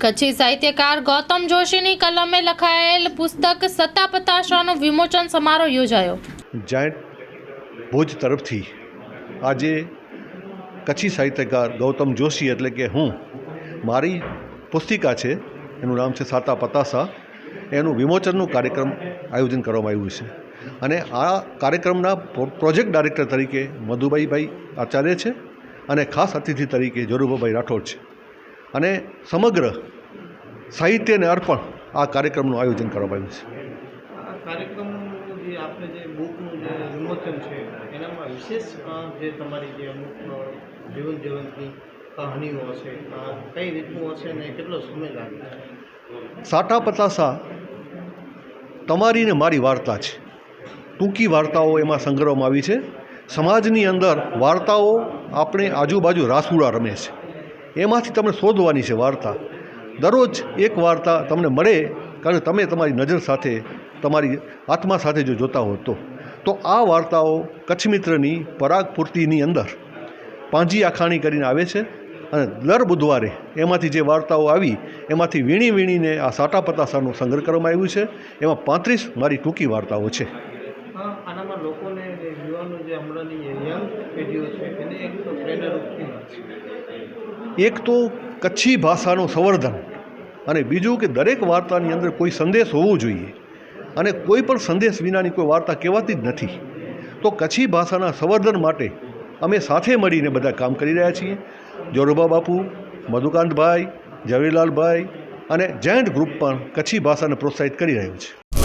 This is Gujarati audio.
કચ્છી સાહિત્યકાર ગૌતમ જોશીની કલમે લખાયેલ પુસ્તક સત્તા પતાશાનો વિમોચન સમારોહ યોજાયો. જાયન્ટ ભુજ તરફથી આજે કચ્છી સાહિત્યકાર ગૌતમ જોશી એટલે કે હું, મારી પુસ્તિકા છે, એનું નામ છે સાતા પતાસા એનું વિમોચનનું કાર્યક્રમ આયોજન કરવામાં આવ્યું છે. અને આ કાર્યક્રમના પ્રોજેક્ટ ડાયરેક્ટર તરીકે મધુભાઈભાઈ આચાર્ય છે અને ખાસ અતિથિ તરીકે જોરુભાઈ રાઠોડ છે. અને સમગ્ર સાહિત્યને અર્પણ આ કાર્યક્રમનું આયોજન કરવામાં આવ્યું છે. સાટા પતાસા તમારી ને મારી વાર્તા છે. ટૂંકી વાર્તાઓ એમાં સંગ્રહવામાં આવી છે. સમાજની અંદર વાર્તાઓ આપણે આજુબાજુ રાસુડા રમે છે. એમાંથી તમને શોધવાની છે વાર્તા. દરરોજ એક વાર્તા તમને મળે કારણ કે તમે તમારી નજર સાથે, તમારી આત્મા સાથે જો જોતા હો તો. તો આ વાર્તાઓ કચ્છ મિત્રની પરાગપૂર્તિની અંદર પાંજી આખાણી કરીને આવે છે અને દર બુધવારે એમાંથી જે વાર્તાઓ આવી, એમાંથી વીણી વીણીને આ સાટા પતાસાનો સંગ્રહ કરવામાં આવ્યું છે. એમાં પાંત્રીસ મારી ટૂંકી વાર્તાઓ છે. એક તો કચ્છી ભાષાનું સંવર્ધન અને બીજું કે દરેક વાર્તાની અંદર કોઈ સંદેશ હોવો જોઈએ અને કોઈ પણ સંદેશ વિનાની કોઈ વાર્તા કહેવાતી જ નથી. તો કચ્છી ભાષાના સંવર્ધન માટે અમે સાથે મળીને બધા કામ કરી રહ્યા છીએ. જોરુબા બાપુ, મધુકાંતભાઈ, ઝવેરલાલભાઈ અને જાયન્ટ ગ્રુપ પણ કચ્છી ભાષાને પ્રોત્સાહિત કરી રહ્યું છે.